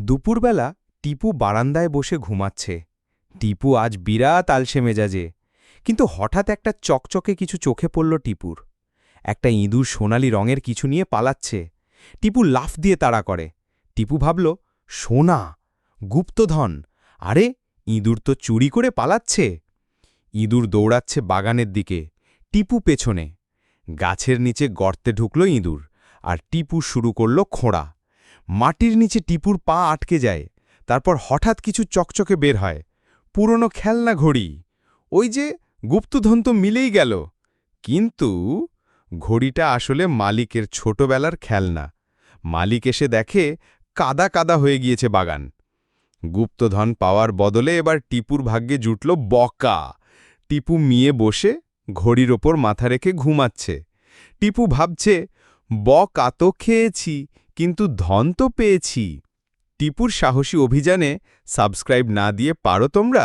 দুপুরবেলা টিপু বারান্দায় বসে ঘুমাচ্ছে। টিপু আজ বিরাট আলসে মেজাজে কিন্তু হঠাৎ একটা চকচকে কিছু চোখে পড়ল টিপুর। একটা ইঁদুর সোনালি রঙের কিছু নিয়ে পালাচ্ছে। টিপু লাফ দিয়ে তাড়া করে। টিপু ভাবল, সোনা, গুপ্তধন, আরে, ইঁদুর তো চুরি করে পালাচ্ছে। ইঁদুর দৌড়াচ্ছে বাগানের দিকে, টিপু পেছনে। গাছের নিচে গর্তে ঢুকল ইঁদুর, আর টিপু শুরু করল খোঁড়া। মাটির নিচে টিপুর পা আটকে যায়, তারপর হঠাৎ কিছু চকচকে বের হয়। পুরনো খেলনা ঘড়ি। ওই যে গুপ্তধন তো মিলেই গেল। কিন্তু ঘড়িটা আসলে মালিকের ছোটবেলার খেলনা। মালিক এসে দেখে কাদা কাদা হয়ে গিয়েছে বাগান। গুপ্তধন পাওয়ার বদলে এবার টিপুর ভাগ্যে জুটল বকা। টিপু মিয়ে বসে ঘড়ির ওপর মাথা রেখে ঘুমাচ্ছে। টিপু ভাবছে, বকা তো খেয়েছি কিন্তু ধন তো পেয়েছি। টিপুর সাহসী অভিযানে সাবস্ক্রাইব না দিয়ে পারো তোমরা?